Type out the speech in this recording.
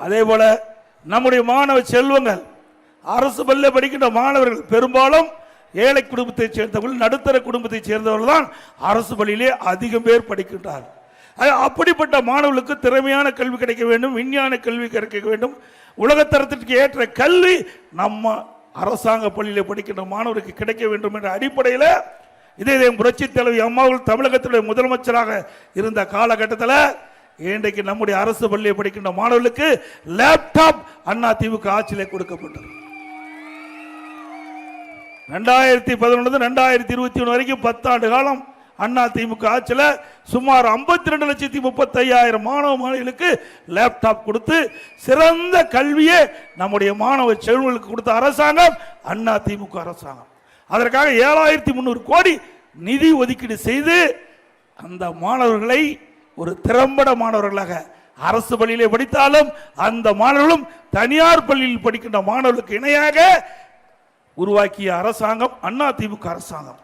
அதே போல நம்முடைய மாணவ செல்வங்கள் அரசு பள்ளியில் படிக்கின்ற மாணவர்கள் பெரும்பாலும் ஏழை குடும்பத்தைச் சேர்ந்தவர்கள் நடுத்தர குடும்பத்தைச் சேர்ந்தவர்கள் தான் அரசு பள்ளியிலே அதிகம் பேர் படிக்கின்றார்கள். அது அப்படிப்பட்ட மாணவர்களுக்கு திறமையான கல்வி கிடைக்க வேண்டும் விஞ்ஞான கல்வி கிடைக்க வேண்டும். உலகத்தரத்திற்கு ஏற்ற கல்வி நம்ம அரசாங்க பள்ளியில் படிக்கின்ற மாணவருக்கு கிடைக்க வேண்டும் என்ற அடிப்படையில் இதே இதே புரட்சி தலைவி அம்மாவில் தமிழகத்தினுடைய முதலமைச்சராக இருந்த காலகட்டத்தில் இன்றைக்கு நம்முடைய அரசு பள்ளியை படிக்கின்ற மாணவர்களுக்கு லேப்டாப் அண்ணா திமுக ஆட்சியிலே கொடுக்கப்பட்டது. ரெண்டாயிரத்தி பதினொன்று ரெண்டாயிரத்தி இருபத்தி ஒன்று வரைக்கும் பத்தாண்டு காலம் அண்ணா திமுக ஆட்சியில் சுமார் ஐம்பத்தி ரெண்டு லட்சத்தி முப்பத்தையாயிரம் மாணவ மாணவிகளுக்கு லேப்டாப் கொடுத்து சிறந்த கல்வியை நம்முடைய மாணவ செல்வங்களுக்கு கொடுத்த அரசாங்கம் அண்ணா திமுக அரசாங்கம். அதற்காக ஏழாயிரத்தி முந்நூறு கோடி நிதி ஒதுக்கீடு செய்து அந்த மாணவர்களை ஒரு திறம்பட மாணவர்களாக அரசு பள்ளியிலே படித்தாலும் அந்த மாணவர்களும் தனியார் பள்ளியில் படிக்கின்ற மாணவர்களுக்கு இணையாக உருவாக்கிய அரசாங்கம் அண்ணா அரசாங்கம்.